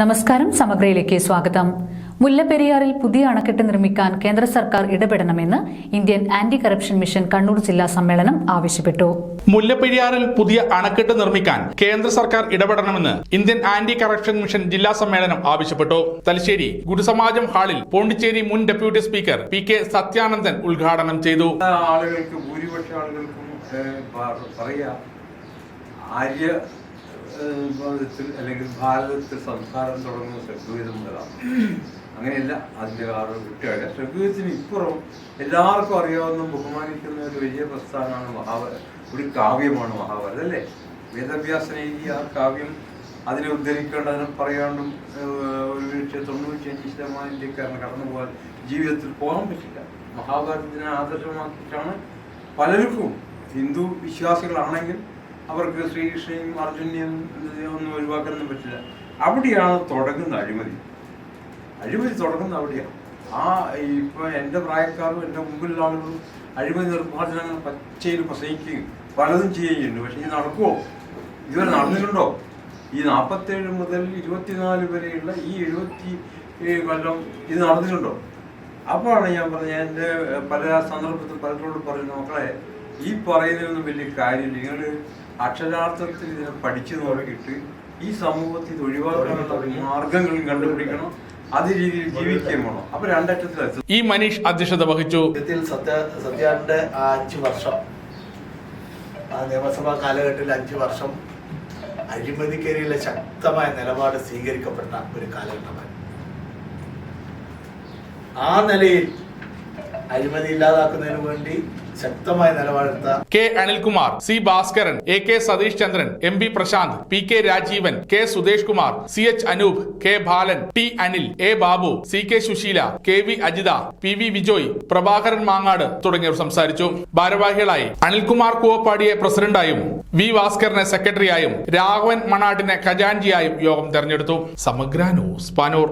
നമസ്കാരം സമഗ്രയിലേക്ക് സ്വാഗതം. മുല്ലപ്പെരിയാറിൽ പുതിയ അണക്കെട്ട് നിർമ്മിക്കാൻ കേന്ദ്ര സർക്കാർ ഇടപെടണമെന്ന് Indian anti corruption mission Kannur ജില്ലാ സമ്മേളനം ആവശ്യപ്പെട്ടു. മുല്ലപ്പെരിയാറിൽ പുതിയ അണക്കെട്ട് നിർമ്മിക്കാൻ കേന്ദ്ര സർക്കാർ ഇടപെടണമെന്ന് ഇന്ത്യൻ ആന്റി കറപ്ഷൻ മിഷൻ ജില്ലാ സമ്മേളനം ആവശ്യപ്പെട്ടു. തലശ്ശേരി ഗുരുസമാജം ഹാളിൽ പോണ്ടിച്ചേരി മുൻ deputy speaker P K Sathyanandan ഉദ്ഘാടനം ചെയ്തു. ആളുകൾക്ക് ഭൂരിപക്ഷ ആളുകൾക്കും പറയാ ആര്യ ഏഹ്, അല്ലെങ്കിൽ ഭാരതത്തിൽ സംസാരം തുടങ്ങുന്ന ഋഗ്വേദം മുതലാണ്. അങ്ങനെയല്ല അതിന്റെ ആറ് വിട്ടുകളെ ഋഗ്വേദത്തിന് ഇപ്പുറം എല്ലാവർക്കും അറിയാവുന്ന ബഹുമാനിക്കുന്ന ഒരു വലിയ പ്രസ്ഥാനമാണ് മഹാഭാരത ഒരു കാവ്യമാണ് മഹാഭാരതം അല്ലേ? വേദവ്യാസന എഴുതിയ ആ കാവ്യം അതിനെ ഉദ്ധരിക്കേണ്ട അതിനെ പറയാണ്ടും ഒരു പക്ഷേ തൊണ്ണൂറ്റിയഞ്ച് ശതമാനം ഇന്ത്യക്കാരന് കടന്നു പോകാൻ ജീവിതത്തിൽ പോകാൻ പറ്റില്ല. മഹാഭാരതത്തിനെ ആദർശമാക്കിയിട്ടാണ് പലർക്കും ഹിന്ദു വിശ്വാസികളാണെങ്കിൽ അവർക്ക് ശ്രീകൃഷ്ണയും അർജുനെയും ഒന്നും ഒഴിവാക്കാനൊന്നും പറ്റില്ല. അവിടെയാണ് തുടങ്ങുന്ന അഴിമതി. അഴിമതി തുടങ്ങുന്ന അവിടെയാണ്. ആ ഇപ്പൊ എന്റെ പ്രായക്കാരും എന്റെ മുമ്പിലുള്ള ആളുകളും അഴിമതി നിർമ്മാർജനങ്ങൾ പച്ചയിൽ പ്രസംഗിക്കുകയും പലതും ചെയ്യുന്നുണ്ട്. പക്ഷെ ഇത് നടക്കുമോ ഇതുവരെ നടന്നിട്ടുണ്ടോ? ഈ നാൽപ്പത്തേഴ് മുതൽ ഇരുപത്തിനാല് വരെയുള്ള ഈ എഴുപത്തി കൊല്ലം ഇത് നടന്നിട്ടുണ്ടോ? അപ്പോഴാണ് ഞാൻ പറഞ്ഞത് എന്റെ പല സന്ദർഭത്തിൽ പലരോട് പറയുന്ന മക്കളെ ഈ പറയുന്നതിനൊന്നും വലിയ കാര്യമില്ല. നിങ്ങൾ അക്ഷരാർത്ഥത്തിൽ ഇതിനെ പഠിച്ചു നോക്കിയിട്ട് ഈ സമൂഹത്തിൽ ഇത് ഒഴിവാക്കാനുള്ള മാർഗങ്ങൾ കണ്ടുപിടിക്കണം. അത് രീതിയിൽ ജീവിക്കുകയും വേണം. അപ്പൊ രണ്ടറ്റത്തിൽ ഈ മനീഷ് അധ്യക്ഷത വഹിച്ചു. സത്യ സത്യാന്റെ ആ അഞ്ച് വർഷം ആ നിയമസഭാ കാലഘട്ടത്തിൽ അഞ്ച് വർഷം അഴിമതിക്കെതിരെയുള്ള ശക്തമായ നിലപാട് സ്വീകരിക്കപ്പെട്ട ഒരു കാലഘട്ടമാണ്. ആ നിലയിൽ അഴിമതി ഇല്ലാതാക്കുന്നതിന് വേണ്ടി ശക്തമായ നിലപാടെടുത്ത K Anilkumar C Bhaskaran A K Satish Chandran M P Prasanth P K Rajeevan K Sudesh Kumar C H Anoop K Balan T Anil A Babu C K Susheela K V Ajitha P V Vijoy Prabhakaran Mangad തുടങ്ങിയവർ സംസാരിച്ചു. ഭാരവാഹികളായി അനിൽകുമാർ കൂവപ്പാടിയെ പ്രസിഡന്റായും V ഭാസ്കറിനെ സെക്രട്ടറിയായും രാഘവൻ മണാട്ടിനെ ഖജാൻജിയായും യോഗം തെരഞ്ഞെടുത്തു. സമഗ്ര ന്യൂസ് പാനൂർ.